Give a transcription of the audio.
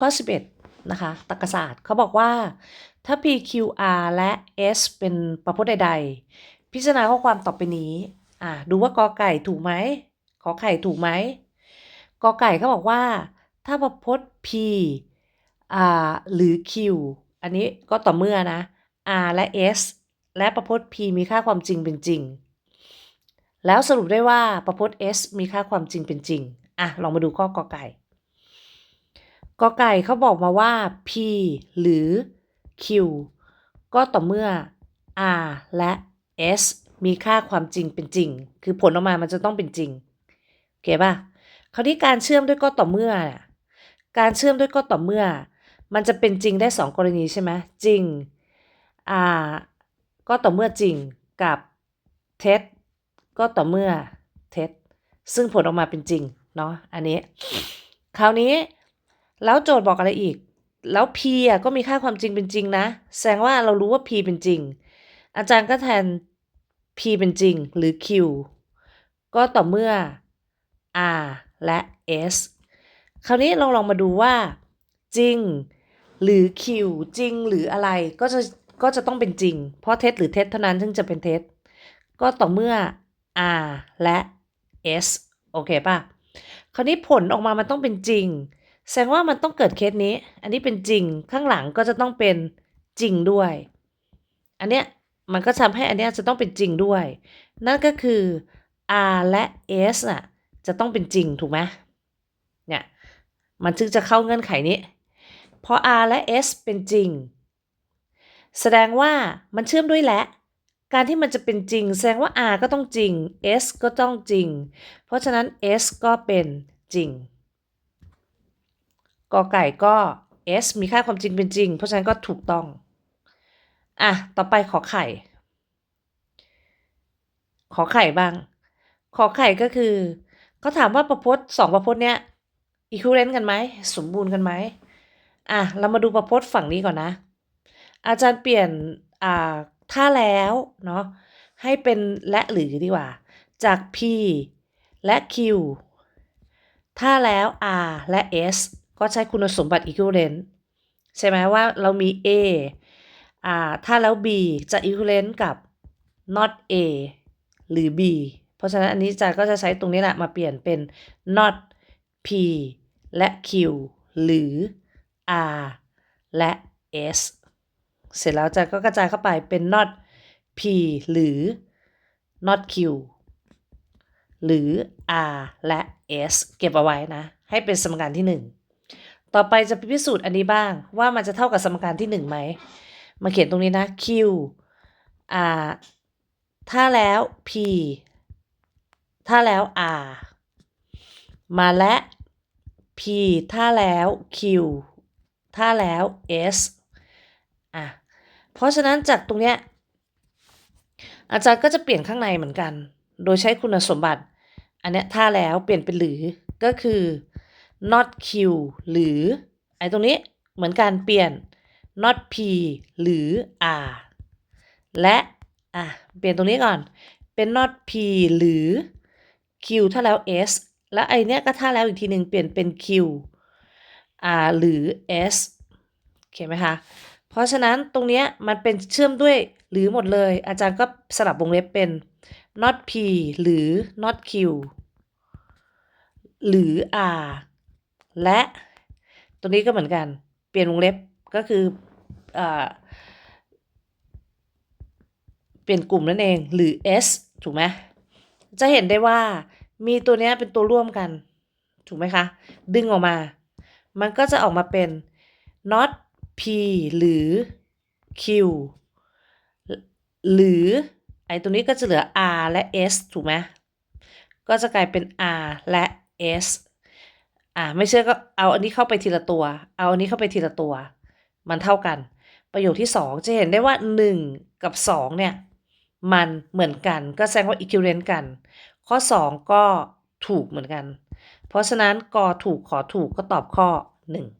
ข้อ 11 นะคะตรรกศาสตร์เขาบอกว่า ถ้า P Q R และ S เป็นประพจน์ใดๆ พิจารณาข้อความต่อไปนี้ อ่าดูว่ากอไก่ถูกไหม ขอไข่ถูกไหม กอไก่เขาบอกว่า ถ้าประพจน์ P R หรือ Q อันนี้ก็ต่อเมื่อนะ R และ S และประพจน์ P มีค่าความจริงเป็นจริง แล้วสรุปได้ว่าประพจน์ S มีค่าความจริงเป็นจริง อะ ลองมาดูข้อกอไก่ กอไก่เขาบอกมาว่า P หรือ Q ก็ต่อเมื่อ R และ S มีค่าความจริงเป็นจริง คือผลออกมามันจะต้องเป็นจริงโอเคป่ะคราวนี้การเชื่อมด้วยก็ต่อเมื่อ การเชื่อมด้วยก็ต่อเมื่อ มันจะเป็นจริงได้สองกรณีใช่ไหมจริงอ่าก็ต่อเมื่อจริงกับเท็จก็ต่อเมื่อเท็จซึ่งผลออกมาเป็นจริงเนาะอันนี้ คราวนี้ แล้วโจทย์บอกอะไรอีก แล้ว p อะก็มีค่าความจริงเป็นจริงนะ แสดงว่าเรารู้ว่า p เป็นจริง อาจารย์ก็แทน p เป็นจริงหรือ q ก็ต่อเมื่อ r และ s คราวนี้ลองลองมาดูว่า จริง หรือ q จริงหรืออะไรก็จะก็จะต้องเป็นจริง เพราะเท็จหรือเท็จเท่านั้นถึงจะเป็นเท็จ ก็ต่อเมื่อ r และ s โอเคป่ะ คราวนี้ผลออกมามันต้องเป็นจริง แสดงว่ามันต้องเกิดเคสนี้ อันนี้เป็นจริง ข้างหลังก็จะต้องเป็นจริงด้วย อันเนี้ยมันก็ทำให้อันเนี้ยจะต้องเป็นจริงด้วย นั่นก็คือ r และ s อะจะต้องเป็นจริงถูกไหมเนี่ยมันจึงจะเข้าเงื่อนไขนี้พอ r และ s เป็นจริง แสดงว่ามันเชื่อมด้วยและ การที่มันจะเป็นจริง แสดงว่า r ก็ต้องจริง s ก็ต้องจริง เพราะฉะนั้น s ก็เป็นจริง กอไก่ก็ s มีค่าความจริงเป็นจริง เพราะฉะนั้นก็ถูกต้อง อะ ต่อไปขอไข่ ขอไข่บ้าง ขอไข่ก็คือเขาถามว่าประพจน์สองประพจน์เนี้ย equivalent กันไหม สมบูรณ์กันไหมอะ เรามาดูประพจน์ฝั่งนี้ก่อนนะ อาจารย์เปลี่ยนอ่าถ้าแล้วเนาะให้เป็นและหรือดีกว่า จาก p และ q ถ้าแล้ว r และ s ก็ใช้คุณสมบัติ equivalent ใช่ไหมว่าเรามี a อ่าถ้าแล้ว b จะ equivalent กับ not a หรือ b เพราะฉะนั้นอันนี้จาก็จะใช้ตรงนี้แหละมาเปลี่ยนเป็น not p และ q หรือ r และ s เสร็จแล้วจาก็กระจายเข้าไปเป็น not p หรือ not q หรือ r และ s เก็บเอาไว้นะ ให้เป็นสมการที่ 1 ต่อไปจะพิสูจน์อันนี้บ้าง ว่ามันจะเท่ากับสมการที่1ไหม มาเขียนตรงนี้นะ q r ถ้าแล้ว p ถ้าแล้ว r มาและ p ถ้าแล้ว q ถ้าแล้ว s อะ เพราะฉะนั้นจากตรงเนี้ยอาจารย์ก็จะเปลี่ยนข้างในเหมือนกัน โดยใช้คุณสมบัติ อันเนี้ยถ้าแล้วเปลี่ยนเป็นหรือก็คือ not q หรือไอ้ตรงนี้เหมือนการเปลี่ยน not p หรือ r และอะเปลี่ยนตรงนี้ก่อนเป็น not p หรือ q ถ้าแล้ว s แล้วไอเนี้ยก็ถ้าแล้วอีกทีหนึ่งเปลี่ยนเป็น q r หรือ s โอเคไหมคะ เพราะฉะนั้นตรงเนี้ยมันเป็นเชื่อมด้วยหรือหมดเลย อาจารย์ก็สลับวงเล็บเป็น not p หรือ not q หรือ r และตัวนี้ก็เหมือนกัน เปลี่ยนวงเล็บก็คืออเปลี่ยนกลุ่มนั่นเองหรือ s ถูกไหมจะเห็นได้ว่ามีตัวนี้เป็นตัวร่วมกัน ถูกไหมคะ ดึงออกมา มันก็จะออกมาเป็น not p หรือ q หรือไอตัวนี้ก็จะเหลือ r และ s ถูกไหมก็จะกลายเป็น r และ s อ่าไม่เชื่อก็เอาอันนี้เข้าไปทีละตัว เอาอันนี้เข้าไปทีละตัว มันเท่ากัน ประโยคที่2จะเห็นได้ว่า1กับ2เนี่ย มันเหมือนกัน ก็แสดงว่า equivalent กัน ข้อ2ก็ถูกเหมือนกัน เพราะฉะนั้นกอถูกขอถูกก็ตอบข้อ1